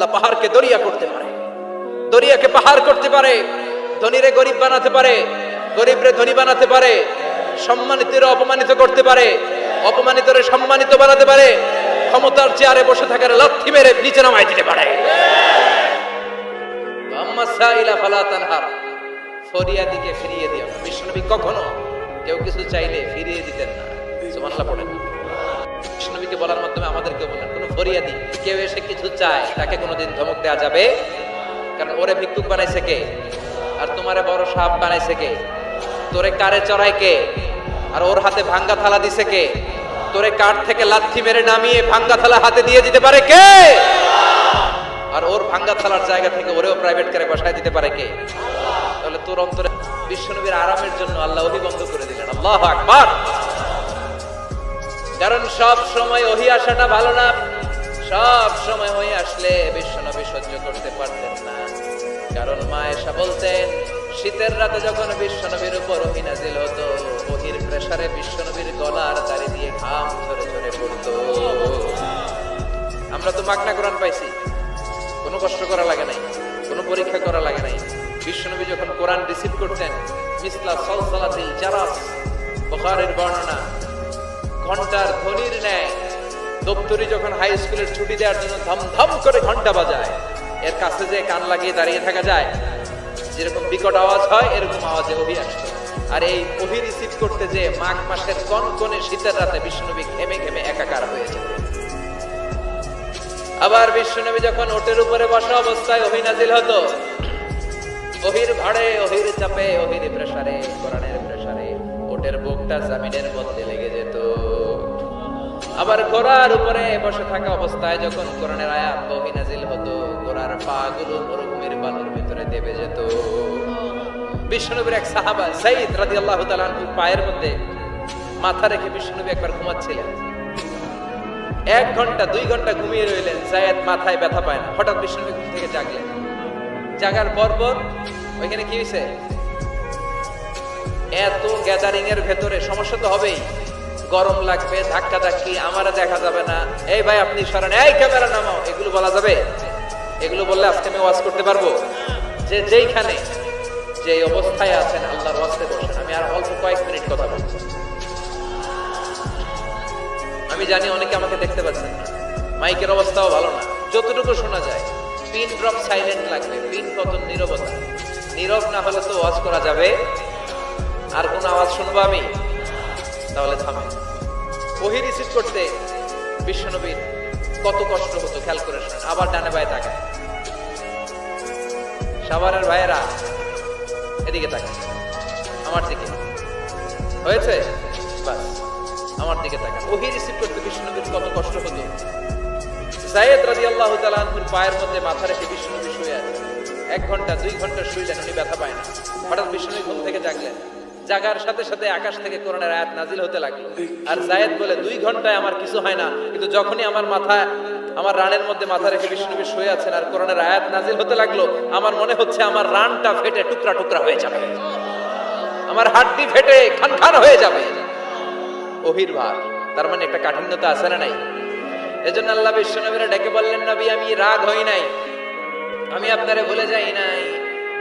আল্লাহ পাহাড়কে দরিয়া করতে পারে। দরিয়াকে পাহাড় করতে পারে, ধনীরে গরিব বানাতে পারে, গরিবরে ধনী বানাতে পারে, সম্মানিতরে অপমানিত করতে পারে, অপমানিতরে সম্মানিত বানাতে পারে, ক্ষমতার চেয়ারে বসে থাকার লাথি মেরে নিচে নামাই দিতে পারে। আমাদেরকে বললেন কোনো ফরিয়াদি কেউ এসে কিছু চায়, তাকে কোনোদিন ধমক দেওয়া যাবে? কারণ ওরে ভিক্ষুক বানাইছে কে? আর তোমারে বড় সাপ বানাইছে কে? তোরে কারে চড়ায় কে? আর ওর হাতে ভাঙ্গা থালা দিছে কে? তোরে কাঠ থেকে লাথি মেরে নামিয়ে ভাঙ্গা থালা হাতে দিয়ে দিতে পারে কে? আর ওর ভাঙ্গা থালার জায়গা থেকে ওরেও প্রাইভেট কারে বসায় দিতে পারে কে? তাহলে তোর অন্তরে বিশ্বনবীর আরামের জন্য আল্লাহ ওহি বন্ধ করে দিলেন। আল্লাহ আকবার। কারণ সব সময় ওহি আসাটা ভালো না। সব সময় হয়ে আসলে বিশ্বনবী সহ্য করতে পারতেন না। কারণ মা এসা বলতেন, শীতের রাতে যখন বিশ্বনবীর উপর ওহি হতো, ওহির প্রেসারে বিশ্বনবীর গলার দাড়ি দিয়ে ঘাম ঝরে ঝরে পড়তো। আমরা তো মাগনা কোরআন পাইছি। কোনো কষ্ট করা লাগে নাই, কোনো পরীক্ষা করা লাগে নাই। বিশ্বনবী যখন কোরআন রিসিভ করতেন, মিসলা সলসলাতিল জারাস বুখারীর বর্ণনা, ঘণ্টার ধ্বনির ন্যায় দপ্তরি যখন হাই স্কুলের ছুটি দেওয়ার জন্য ধমধম করে ঘণ্টা বাজায়, এর কাছে যে কান লাগিয়ে দাঁড়িয়ে থাকা যায়। যেরকম বিকট আওয়াজ হয়, এরকম আওয়াজে অভি আসতো আর এই অভি রিসিভ করতে যে মাঘ মাসের কনকনে শীতের রাতে বিষ্ণুনবী ঘেমে ঘেমে একাকার হয়ে যেত আবার বিশ্বনবী যখন ওটের উপরে বসা অবস্থায় অহি নাজিল হতো ওহির ভাড়ে ওহির চাপে ওহির প্রেসারে, কোরআনের প্রেসারে, ওটের বুকটা জামিনের মধ্যে লেগে যেত। আবার ঘোড়ার উপরে বসে থাকা অবস্থায় যখন কোরআনের আয়াত ওহি নাজিল হতো, ঘোড়ার পা গুলো মরুভূমির বালুর ভিতরে দেবে যেত। বিশ্বনবীর এক সাহাবা সাইদ তাআলা আনহুর পায়ের মধ্যে মাথা রেখে বিশ্বনবী একবার ঘুমাচ্ছিলেন। এক ঘণ্টা, দুই ঘণ্টা ঘুমিয়ে রইলেন জায়েদ মাথায় ব্যথা পায় না। হঠাৎ বিষ্ণু ঘুম থেকে জাগলেন। জাগার পর পর ওইখানে কি হয়েছে এত গ্যাদারিং এর ভেতরে সমস্যা তো হবেই। গরম লাগবে, ধাক্কা ধাক্কি, আমারা দেখা যাবে না। এই ভাই, আপনি সরেন। এই ক্যামেরা নামাও। এগুলো বলা যাবে? এগুলো বললে আজকে আমি ওয়াজ করতে পারব? যে যেইখানে, যে অবস্থায় আছেন, আল্লাহর ওয়াজতে বসেন। আমি আর অল্প কয়েক মিনিট কথা বলব। আমি জানি অনেকে আমাকে দেখতে পাচ্ছেন না। মাইকের অবস্থাও ভালো না। যতটুকু শোনা যায়, পিন ড্রপ সাইলেন্ট লাগবে। পিন পতন নীরবতা। নীরব না হলে তো ওয়াজ করা যাবে? আর কোন আওয়াজ শুনব আমি? তাহলে থামে। ওহি রিসিভ করতে বিশ্বনবীর কত কষ্ট হতো, খেয়াল করে শোনেন আবার ডানে বায়ে তাকায়। সাভারের ভাইয়েরা এদিকে তাকায়। আমার দিকে। হয়েছে? বাস, আমার দিকে তাকান ওহি রিসিভ করতে বিষ্ণুনবীর কত কষ্ট হতো। সাইয়েদ রাদিয়াল্লাহু আল্লাহ আনহুর পায়ের মধ্যে মাথা রেখে বিষ্ণুনবী শুয়ে আছে। এক ঘণ্টা, দুই ঘণ্টা শুইলেন, উনি ব্যথা পায় না। হঠাৎ বিষ্ণুনবী ঘুম থেকে জাগলেন। জাগার সাথে সাথে আকাশ থেকে কোরআনের আয়াত নাজিল হতে লাগল। আর জায়েদ বলে, দুই ঘন্টায় আমার কিছু হয় না, কিন্তু যখনই আমার মাথা, আমার রানের মধ্যে মাথা রেখে বিষ্ণুনবী শুয়ে আছেন আর কোরআনের আয়াত নাজিল হতে লাগল, আমার মনে হচ্ছে আমার রানটা ফেটে টুকরা টুকরা হয়ে যাবে। আমার হাড্ডি ফেটে খান খান হয়ে যাবে। ওহির ভার, তার মানে একটা কাঠিন্যতা আছে না নাই? এজন্য আল্লাহ বিশ্বনবীরা ডেকে বললেন, নবী, আমি রাগ হই নাই। আমি আপনারে ভুলে যাই নাই।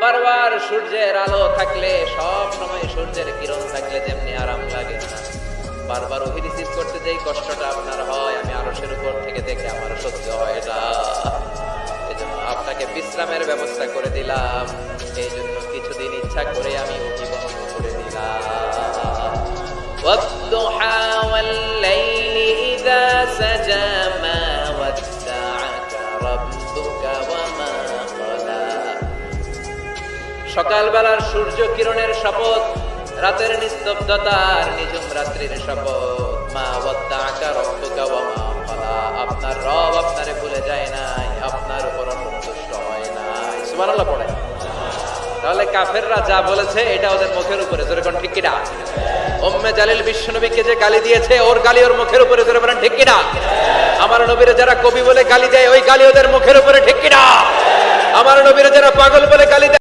বারবার সূর্যের আলো থাকলে, সব সময় সূর্যের কিরণ থাকলে যেমনি আরাম লাগে না। বারবার ওহি করতে যেই কষ্টটা আপনার হয়, আমি আরশের উপর থেকে দেখে আমার সহ্য হয় না। আপনাকে বিশ্রামের ব্যবস্থা করে দিলাম। এই সকালবেলার সূর্য কিরণের শপথ, রাতের নিস্তব্ধতার নিঝুম রাত্রির শপথ। মা ওয়াদ্দাকা রব্বুকা ওয়া মা ক্বালা আপনার রব আপনারে ভুলে যায় নাই, আপনার উপর অসন্তুষ্ট হয় নাই। সুবহানাল্লাহ পড়ে। তাহলে কাফেররা যা বলেছে, এটা ওদের মুখের উপরে। জোরে কোন ঠিক কিনা? উম্মে জালিল বিশ্বনবীকে যে গালি দিয়েছে, ওর গালি ওর মুখের উপরে। জোরে বলেন, ঠিক কিনা? আমার নবীরে যারা কবি বলে গালি দেয়, ওই গালি ওদের মুখের উপরে, ঠিক কিনা? আমার নবীরে যারা পাগল বলে গালি দেয়